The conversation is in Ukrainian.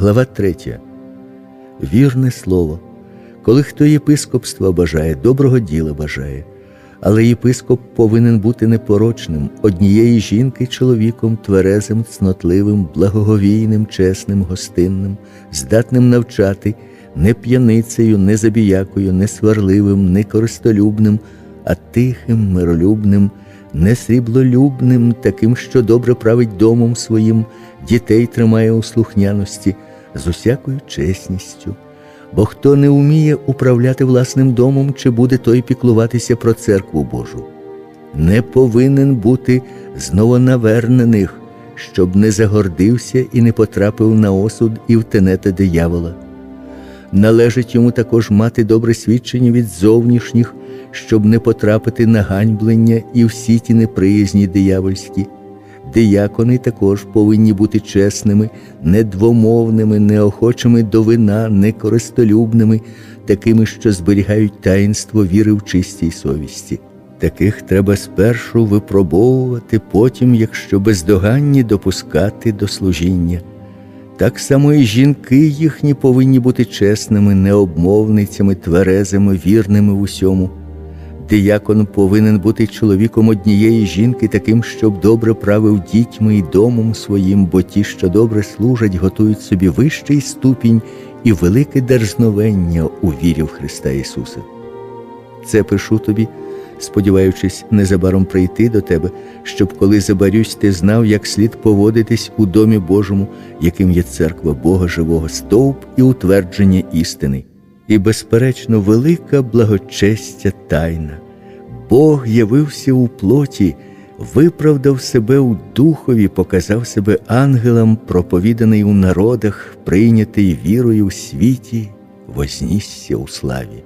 Глава 3. Вірне слово. Коли хто єпископства бажає, доброго діла бажає, але єпископ повинен бути непорочним, однієї жінки чоловіком, тверезим, цнотливим, благоговійним, чесним, гостинним, здатним навчати, не п'яницею, не забіякою, не сварливим, не користолюбним, а тихим, миролюбним, не сріблолюбним, таким, що добре править домом своїм, дітей тримає у слухняності, з усякою чесністю. Бо хто не вміє управляти власним домом, чи буде той піклуватися про церкву Божу, не повинен бути з новонавернених, щоб не загордився і не потрапив на осуд і в тенета диявола. Належить йому також мати добре свідчення від зовнішніх, щоб не потрапити на ганьблення і всі ті неприязні диявольські. Диякони також повинні бути чесними, недвомовними, неохочими до вина, некористолюбними, такими, що зберігають таїнство віри в чистій совісті. Таких треба спершу випробовувати, потім, якщо бездоганні, допускати до служіння. Так само і жінки їхні повинні бути чесними, необмовницями, тверезими, вірними в усьому. Диякон повинен бути чоловіком однієї жінки, таким, щоб добре правив дітьми і домом своїм, бо ті, що добре служать, готують собі вищий ступінь і велике дерзновення у вірі в Христа Ісуса. Це пишу тобі, сподіваючись незабаром прийти до тебе, щоб коли забарюсь, ти знав, як слід поводитись у домі Божому, яким є церква Бога живого, стовп і утвердження істини і, безперечно, велика благочестя тайна. Бог явився у плоті, виправдав себе у духові, показав себе ангелам, проповіданий у народах, прийнятий вірою у світі, вознісся у славі.